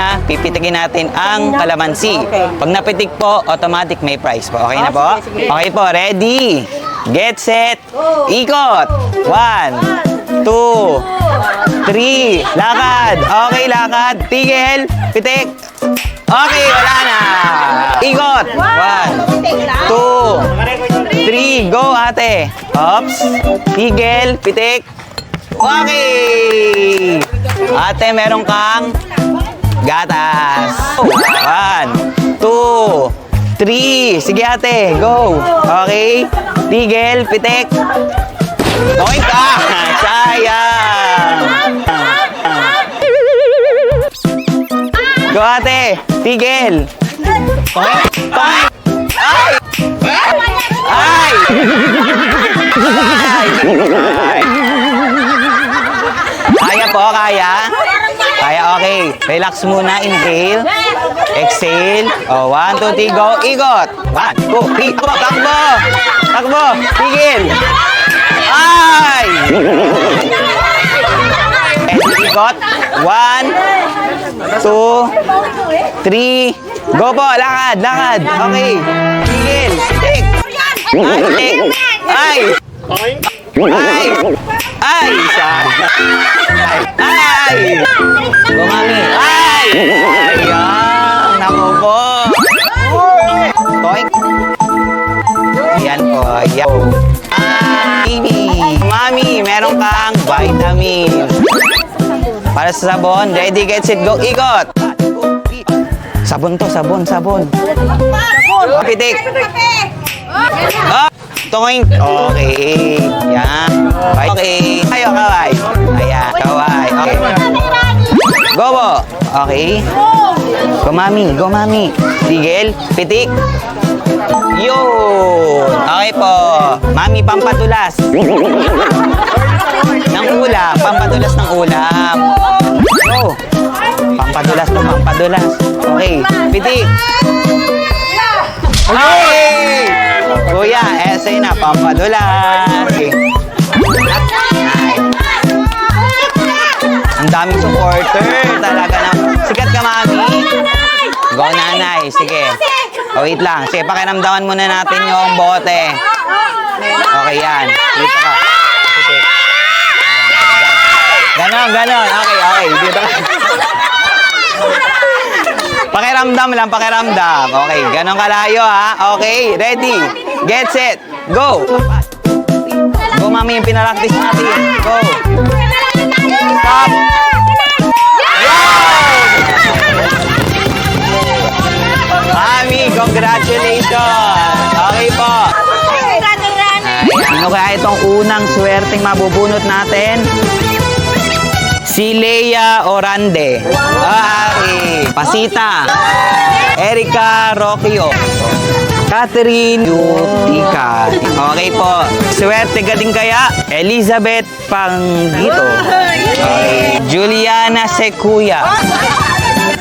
niya, pipitikin natin ang kalamansi. Pag napitik po, automatic may prize po. Okay na po? sige. Okay po, ready? Get set, ikot. One, two, three, lakad. Okay, lakad. Tigil, pitik. Okay, wala na. Ikot. One, two, three, go ate. Ops, tigil, pitik. Okay. Ate, meron kang gatas. One, two, three. Sige ate, go. Okay. Tigil, pitik. Point ka! Sayang! Go ate! Tigil! Point! Point! Ay! Ay! Ay! Kaya po, kaya? Okay. Relax muna. Inhale. Exhale. Oh, one, two, three, go. Ikot. One, two, three, go. Takbo. Takbo. Tigil. Ay! And ikot. One, two, three. Go po. Lakad, lakad. Okay. Tigil. Tik. Ay, tik. Ay. Ay! Ay! Isa! Ay! Ay! Bumami! Ay! Ayan! Naku po! Toink! Yan po. Yan. Baby! Mami, meron kang vitamin. Para sa sabon. Ready, get, set, go. Ikot! Sabon to, sabon, sabon. Pitik! Ah! Toink! Okay. Yan. Okay. Ayo, kaway. Ayan, kaway. Okay. Go po. Okay. Go, mami. Go, mami. Tigil. Pitik. Yun. Okay po. Mami, pampatulas. ng ulam. Pampatulas ng ulam. Go. Pampadulas to, pampadulas. Okay. Pitik. Pampadulas. Ang daming supporter. Talaga na. Sikat ka, mami. Go, nanay. Sige. Oh, wait lang. Sige, pakiramdaman muna natin yung bote. Okay, yan. Dito ka. Ganon, ganon. Okay, okay. Dito ka. Pakiramdam lang, pakiramdam. Okay, ganon kalayo ha. Okay, ready. Get set. Go. Go, mami, yung pinaraktis natin. Go. Stop. Mami, congratulations. Okay po. Ano kaya itong unang swerteng mabubunot natin? Si Leia Orande. Ari. Pasita. Erika Roquio. Catherine Yutica. Okay po. Swerte ka din kaya? Elizabeth Panggito. Okay. Juliana Secuya.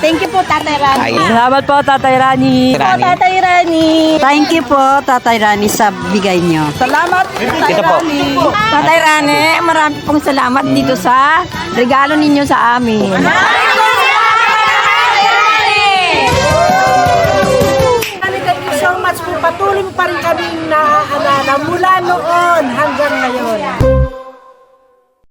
Thank you po, Tatay Rani. Ay, Salamat po, Tatay Rani. Rani. Tatay Rani. Thank you po, Tatay Rani, sa bigay nyo. Salamat, Tatay Ito po. Rani. Tatay Rani, marami pong salamat dito sa regalo ninyo sa amin. Thank Patuloy pa rin kami naaalala mula noon hanggang ngayon.